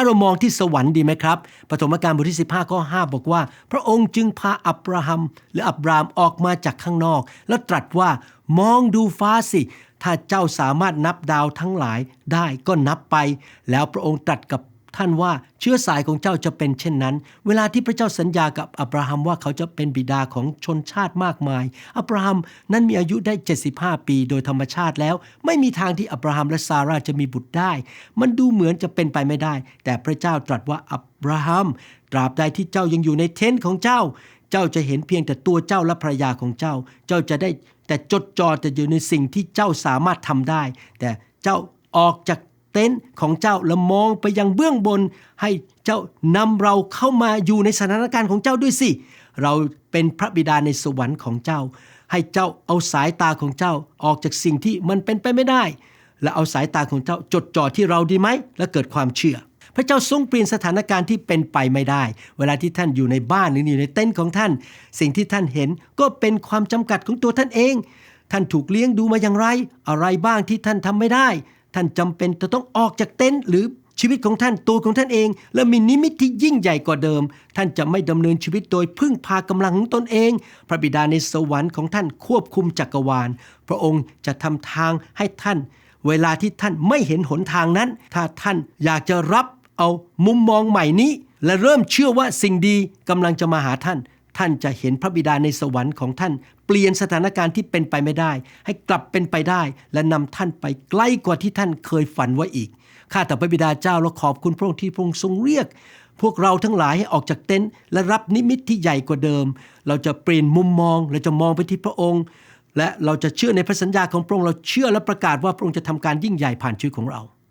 ให้เรามองที่สวรรค์ดีไหมครับปฐมกาลบทที่ 15ข้อ5บอกว่า พระองค์จึงพาอับราฮัม หรืออับรามออกมาจากข้างนอก แล้วตรัสว่ามองดูฟ้าสิ ถ้าเจ้าสามารถนับดาวทั้งหลายได้ก็นับไป แล้วพระองค์ตรัสกับ่านว่าเชื้อสายของเจ้าจะเป็นเช่นนั้น เวลาที่พระเจ้าสัญญากับอับราฮัมว่าเขาจะเป็นบิดาของชนชาติมากมาย อับราฮัมนั้นมีอายุได้ 75 ปีโดยธรรมชาติแล้ว ไม่มีทางที่อับราฮัมและซาร่าจะมีบุตรได้ มันดูเหมือนจะเป็นไปไม่ได้ แต่พระเจ้าตรัสว่าอับราฮัมตราบใดที่เจ้ายังอยู่ในเทนท์ของเจ้า เจ้าจะเห็นเพียงแต่ตัวเจ้าและภรรยาของเจ้า เจ้าจะได้แต่จดจ่อแต่อยู่ในสิ่งที่เจ้าสามารถทำได้ แต่เจ้าออกจาก เต็นท์ของเจ้าแล้วมองไปยังเบื้องบน ให้เจ้านำเราเข้ามาอยู่ในสถานการณ์ของเจ้าด้วยสิ เราเป็นพระบิดาในสวรรค์ของเจ้า ให้เจ้าเอาสายตาของเจ้าออกจากสิ่งที่มันเป็นไปไม่ได้ และเอาสายตาของเจ้าจดจ่อที่เราดีไหม และเกิดความเชื่อ พระเจ้าทรงเปลี่ยนสถานการณ์ที่เป็นไปไม่ได้ เวลาที่ท่านอยู่ในบ้านหรืออยู่ในเต็นท์ของท่าน สิ่งที่ท่านเห็นก็เป็นความจำกัดของตัวท่านเอง ท่านถูกเลี้ยงดูมาอย่างไร อะไรบ้างที่ท่านทำไม่ได้ ท่านจำเป็นจะต้องออกจากเต็นท์หรือชีวิตของท่านตัวของท่านเอง และมีนิมิตที่ยิ่งใหญ่กว่าเดิม ท่านจะไม่ดำเนินชีวิตโดยพึ่งพากำลังของตนเอง พระบิดาในสวรรค์ของท่านควบคุมจักรวาล พระองค์จะทำทางให้ท่าน เวลาที่ท่านไม่เห็นหนทางนั้น ถ้าท่านอยากจะรับเอามุมมองใหม่นี้ และเริ่มเชื่อว่าสิ่งดีกำลังจะมาหาท่าน ท่านจะเห็นพระบิดาในสวรรค์ของท่าน เปลี่ยนสถานการณ์ที่เป็นไปไม่ได้ ให้กลับเป็นไปได้ และนำท่านไปใกล้กว่าที่ท่านเคยฝันไว้อีกข้าแต่พระบิดาเจ้าและขอบคุณพระองค์ที่พระองค์ทรงเรียก พวกเราทั้งหลายให้ออกจากเต็นท์และรับนิมิตที่ใหญ่กว่าเดิม เราจะเปลี่ยนมุมมองเราจะมองไปที่พระองค์ และเราจะเชื่อในพระสัญญาของพระองค์เราเชื่อและประกาศว่าพระองค์จะทำการยิ่งใหญ่ผ่านชีวิตของเรา